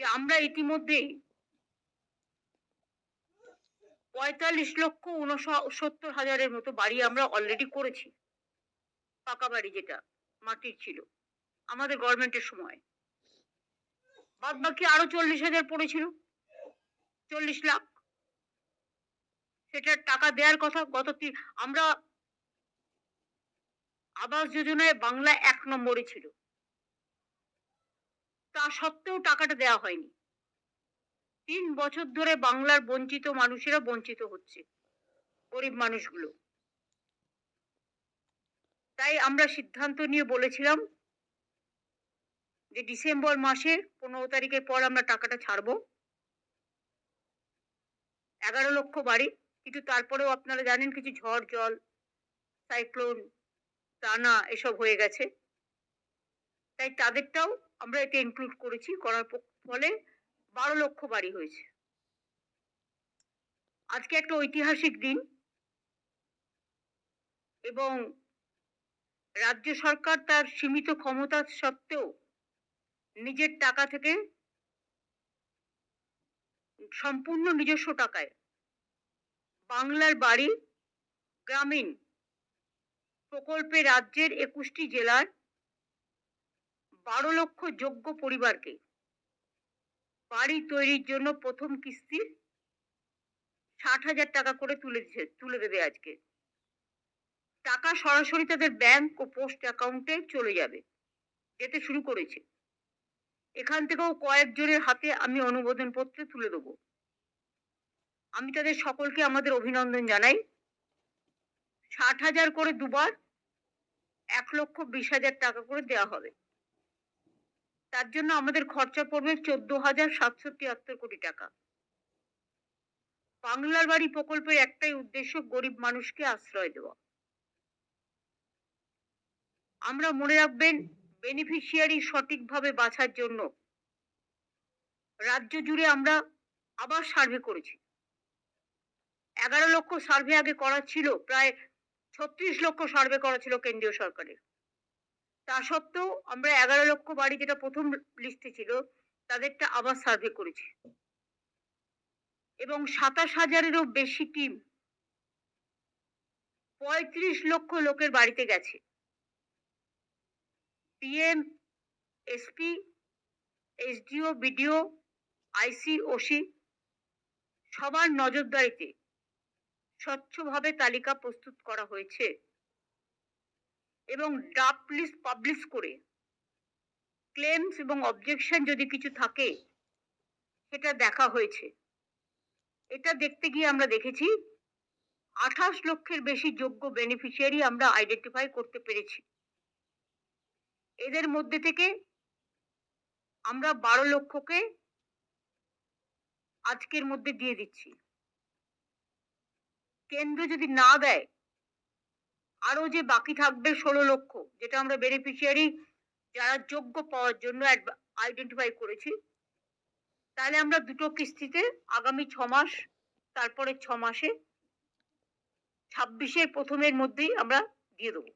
যে আমরা ইতিমধ্যেই পঁয়তাল্লিশ লক্ষ উনসত্তর হাজারের মতো বাড়ি আমরা অলরেডি করেছি। পাকা বাড়ি যেটা, মাটির ছিল, আমাদের গভর্নমেন্টের সময়। বাদ বাকি আরও চল্লিশ হাজার পড়েছিল, চল্লিশ লাখ। সেটার টাকা দেওয়ার কথা, গত আমরা আবাস যোজনায় বাংলা এক নম্বরে ছিল। তা সত্ত্বেও টাকাটা দেওয়া হয়নি। তিন বছর ধরে বাংলার বঞ্চিত মানুষেরা বঞ্চিত হচ্ছে, গরিব মানুষগুলো। তাই আমরা সিদ্ধান্ত নিয়ে বলেছিলাম যে ডিসেম্বর মাসের পনেরো তারিখের পর আমরা টাকাটা ছাড়বো। এগারো লক্ষ বাড়ি, কিন্তু তারপরেও আপনারা জানেন কিছু ঝড়, জল, সাইক্লোন টানা এসব হয়ে গেছে। তাই তাদেরটাও আমরা এটা ইনক্লুড করেছি, করার ফলে বারো লক্ষ বাড়ি হয়েছে। আজকে একটা ঐতিহাসিক দিন। এবং রাজ্য সরকার তার সীমিত ক্ষমতা সত্ত্বেও নিজের টাকা থেকে সম্পূর্ণ নিজস্ব টাকায় বাংলার বাড়ি গ্রামীণ প্রকল্পে রাজ্যের একুশটি জেলার বারো লক্ষ যোগ্য পরিবারকে বাড়ি তৈরির জন্য প্রথম কিস্তির ষাট হাজার টাকা করে তুলে দিচ্ছে তুলে দেবে আজকে। টাকা সরাসরি তাদের ব্যাংক ও পোস্ট অ্যাকাউন্টে চলে যাবে, যেতে শুরু করেছে। এখান থেকেও কয়েকজনের হাতে আমি অনুমোদন পত্র তুলে দেবো। আমি তাদের সকলকে আমাদের অভিনন্দন জানাই। ষাট হাজার করে দুবার এক লক্ষ বিশ হাজার টাকা করে দেওয়া হবে। তার জন্য আমাদের খরচা পড়বে চোদ্দ হাজার সাতশো তিয়াত্তর কোটি টাকা। বাংলার বাড়ি প্রকল্পের একটাই উদ্দেশ্য গরিব মানুষকে আশ্রয় দেওয়া। আমরা মনে রাখবেন বেনিফিশিয়ারি সঠিকভাবে বাছার জন্য রাজ্য জুড়ে আমরা আবার সার্ভে করেছি। এগারো লক্ষ সার্ভে আগে করা ছিল, প্রায় ছত্রিশ লক্ষ সার্ভে করা ছিল কেন্দ্রীয় সরকারের। তা সত্ত্বেও আমরা এগারো লক্ষ বাড়ি যেটা প্রথম লিস্টে ছিল, তাদেরটা আবার সার্ভে করেছি। এবং সাতাশ হাজারেরও বেশি টিম পঁয়ত্রিশ লক্ষ লোকের বাড়িতে গেছে। PM SP SDO BDO IC OC সবার নজরদারিতে স্বচ্ছভাবে তালিকা প্রস্তুত করা হয়েছে। এবং ড্রাফট লিস্ট পাবলিশ করে ক্লেমস এবং অবজেকশন যদি কিছু থাকে, সেটা দেখা হয়েছে। এটা দেখতে গিয়ে আমরা দেখেছি, আঠাশ লক্ষের বেশি যোগ্য বেনিফিশিয়ারি আমরা আইডেন্টিফাই করতে পেরেছি। এদের মধ্যে থেকে আমরা বারো লক্ষকে আজকের মধ্যে দিয়ে দিচ্ছি। কেন্দ্র যদি না দেয় আরও যে বাকি থাকবে ষোলো লক্ষ, যেটা আমরা বেনিফিশিয়ারি যারা যোগ্য পাওয়ার জন্য আইডেন্টিফাই করেছি, তাহলে আমরা দুটো কিস্তিতে আগামী ছ মাস, তারপরে ছ মাসে ছাব্বিশের প্রথমের মধ্যেই আমরা দিয়ে দেবো।